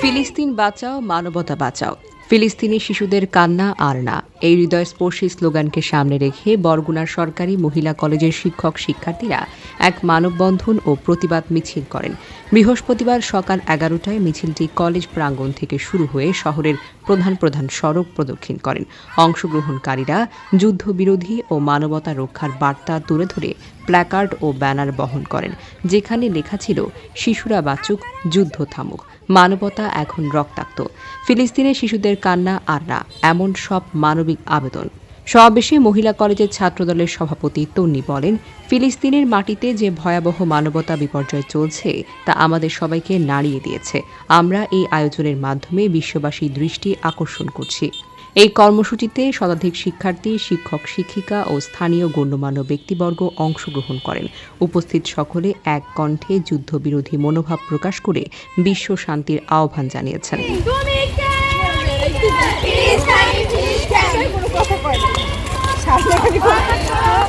ফিলিস্তিন বাঁচাও মানবতা বাঁচাও। ফিলিস্তিনি শিশুদের কান্না আর না। এই হৃদয়স্পর্শী স্লোগানকে সামনে রেখে বরগুনার সরকারি মহিলা কলেজের শিক্ষক শিক্ষার্থীরা এক মানববন্ধন ও প্রতিবাদ মিছিল করেন। বৃহস্পতিবার সকাল এগারোটায় মিছিলটি কলেজ প্রাঙ্গণ থেকে শুরু হয়ে শহরের প্রধান প্রধান সড়ক প্রদক্ষিণ করেন। অংশগ্রহণকারীরা যুদ্ধবিরোধী ও মানবতা রক্ষার বার্তা তুলে ধরে প্ল্যাকার্ড ও ব্যানার বহন করেন, যেখানে লেখা ছিল, শিশুরা বাঁচুক, যুদ্ধ থামুক, মানবতা এখন রক্তাক্ত। ফিলিস্তিনের শিশুদের কান্না আর না, এমন সব মানবিক আবেদন। সমাবেশে মহিলা কলেজের ছাত্রদলের সভাপতি তন্নি বলেন, ফিলিস্তিনের মাটিতে যে ভয়াবহ মানবতা বিপর্যয় চলছে, তা আমাদের সবাইকে নাড়িয়ে দিয়েছে। আমরা এই আয়োজনের মাধ্যমে বিশ্ববাসীর দৃষ্টি আকর্ষণ করছি। এই কর্মসূচিতে শতাধিক শিক্ষার্থী, শিক্ষক, শিক্ষিকা ও স্থানীয় গণ্যমান্য ব্যক্তিবর্গ অংশগ্রহণ করেন। উপস্থিত সকলে এক কণ্ঠে যুদ্ধবিরোধী মনোভাব প্রকাশ করে বিশ্ব শান্তির আহ্বান জানিয়েছেন।